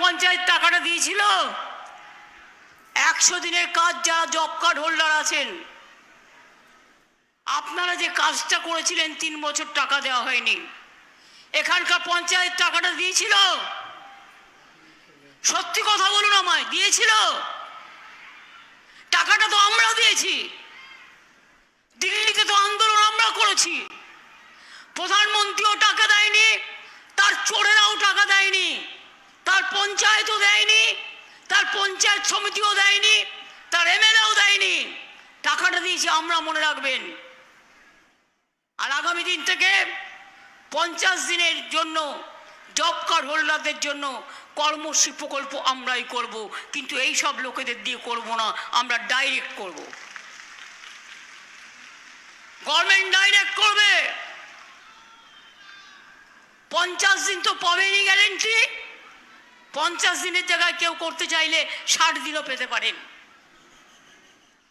পঞ্চায়েত টাকাটা দিয়েছিল। একশো দিনের কাজ যারা জব কার্ড হোল্ডার আছেন, আপনারা যে কাজটা করেছিলেন, তিন বছর টাকা দেওয়া হয়নি। এখানকার পঞ্চায়েত টাকাটা দিয়েছিল। সত্যি কথা বলুন আমায়, দিয়েছিল? টাকাটা তো আমরা দিয়েছি। দিল্লিতে তো আন্দোলন আমরা করেছি। প্রধানমন্ত্রীও টাকা দেয়নি, তার চোরেরাও টাকা দেয়নি তার পঞ্চায়েতও দেয়নি তার পঞ্চায়েত সমিতিও দেয়নি, তার এমএলএও দেয়নি। টাকাটা দিয়েছি, আমরা মনে রাখবেন। আর আগামী দিন থেকে পঞ্চাশ দিনের জন্য জব কার্ড হোল্ডারদের জন্য কর্মশ্রী প্রকল্প আমরাই করব। কিন্তু এই সব লোকেদের দিয়ে করব না, আমরা ডাইরেক্ট করব। গভর্নমেন্ট ডাইরেক্ট করবে। পঞ্চাশ দিন তো পাবেনই গ্যারেন্টি পঞ্চাশ দিনের জায়গায় কেউ করতে চাইলে ষাট দিনও পেতে পারেন।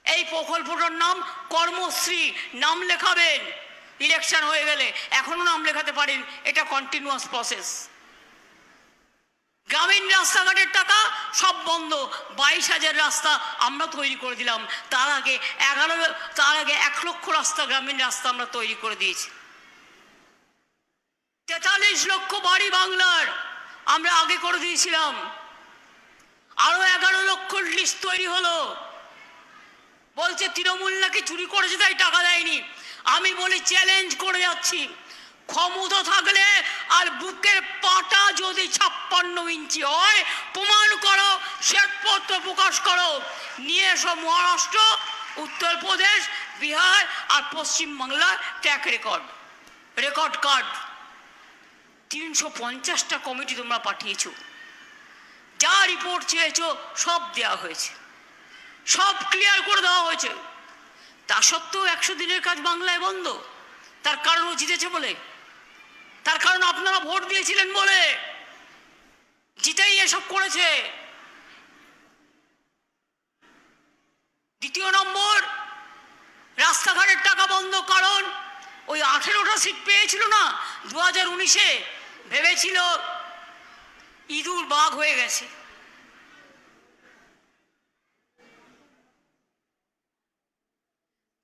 এই প্রকল্পটার নাম কর্মশ্রী, নাম লেখাবেন। ইলেকশন হয়ে গেলে এখনও নাম লেখাতে পারেন, এটা কন্টিনিউয়াস প্রসেস গ্রামীণ রাস্তাঘাটের টাকা সব বন্ধ, বাইশ হাজার রাস্তা আমরা তৈরি করে দিলাম। তার আগে এগারো, তার আগে এক লক্ষ রাস্তা, গ্রামীণ রাস্তা আমরা তৈরি করে দিয়েছি। তেতাল্লিশ লক্ষ বাড়ি বাংলার। আমরা আগে করে দিয়েছিলাম। আরও এগারো লক্ষ লিস্ট তৈরি হলো। বলছে, তৃণমূল নাকি চুরি করেছে তাই টাকা দেয়নি? আমি বলি চ্যালেঞ্জ করে যাচ্ছি। ক্ষমতা থাকলে আর বুকের পাটা যদি ছাপ্পান্ন ইঞ্চি হয়, প্রমাণ করো, শ্বেতপত্র প্রকাশ করো। নিয়ে এসো মহারাষ্ট্র, উত্তরপ্রদেশ, বিহার আর পশ্চিমবাংলার ট্র্যাক রেকর্ড রেকর্ড কার্ড তিনশো পঞ্চাশটা কমিটি তোমরা পাঠিয়েছ। যা রিপোর্ট চেয়েছো, সব দেওয়া হয়েছে। সব ক্লিয়ার করে দেওয়া হয়েছে। তা সত্ত্বেও একশো দিনের কাজ বাংলায় বন্ধ। তার কারণ ও জিতেছে বলে। তার কারণ আপনারা ভোট দিয়েছিলেন বলে। জিতেই এসব করেছে। দ্বিতীয় নম্বর, রাস্তাঘাটের টাকা বন্ধ কারণ ওই আঠেরোটা সিট পেয়েছিল না, দু হাজার উনিশে। ভেবেছিল ইঁদুর বাঘ হয়ে গেছে।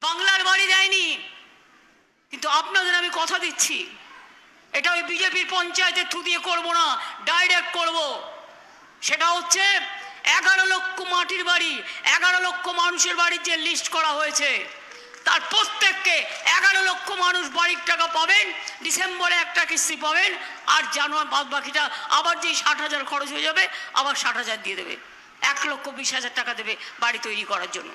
বাংলার বাড়ি দেয়নি, কিন্তু আপনাদের আমি কথা দিচ্ছি। এটা ওই বিজেপির পঞ্চায়েতের থ্রু দিয়ে করব না ডাইরেক্ট করব। সেটা হচ্ছে এগারো লক্ষ মাটির বাড়ি, এগারো লক্ষ মানুষের বাড়ির যে লিস্ট করা হয়েছে তার প্রত্যেককে এগারো লক্ষ মানুষ বাড়ির টাকা পাবেন, ডিসেম্বরে একটা কিস্তি পাবেন, আর জানুয়ারি বাদ বাকিটা আবার যেই ষাট হাজার খরচ হয়ে যাবে, আবার ষাট হাজার দিয়ে দেবে। এক লক্ষ বিশ হাজার টাকা দেবে বাড়ি তৈরি করার জন্য।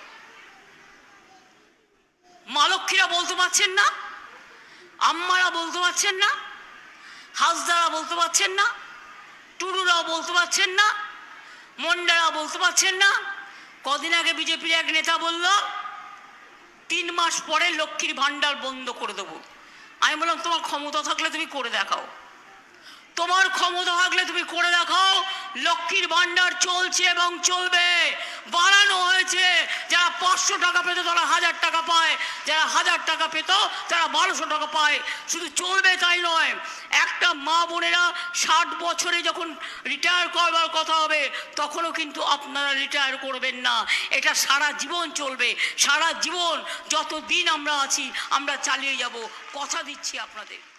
মা লক্ষ্মীরা বলতে পারছেন না, আম্মারা বলতে পারছেন না, হাসদারা বলতে পারছেন না টুরুরাও বলতে পারছেন না, মন্ডারা বলতে পারছেন না। কদিন আগে বিজেপির এক নেতা বলল তিন মাস পরে লক্ষ্মীর ভাণ্ডার বন্ধ করে দেবো। আমি বললাম, তোমার ক্ষমতা থাকলে তুমি করে দেখাও। তোমার ক্ষমতা থাকলে তুমি করে দেখাও। লক্ষ্মীর ভাণ্ডার চলছে এবং চলবে। বাড়ানো হয়েছে। যারা পাঁচশো টাকা পেত, তারা হাজার টাকা পায়। যারা হাজার টাকা পেত, তারা বারোশো টাকা পায়। শুধু চলবে তাই নয় একটা মা বোনেরা ষাট বছরে যখন রিটায়ার করবার কথা হবে, তখনও কিন্তু আপনারা রিটায়ার করবেন না। এটা সারা জীবন চলবে। সারা জীবন যত দিন আমরা আছি, আমরা চালিয়ে যাব। কথা দিচ্ছি আপনাদের।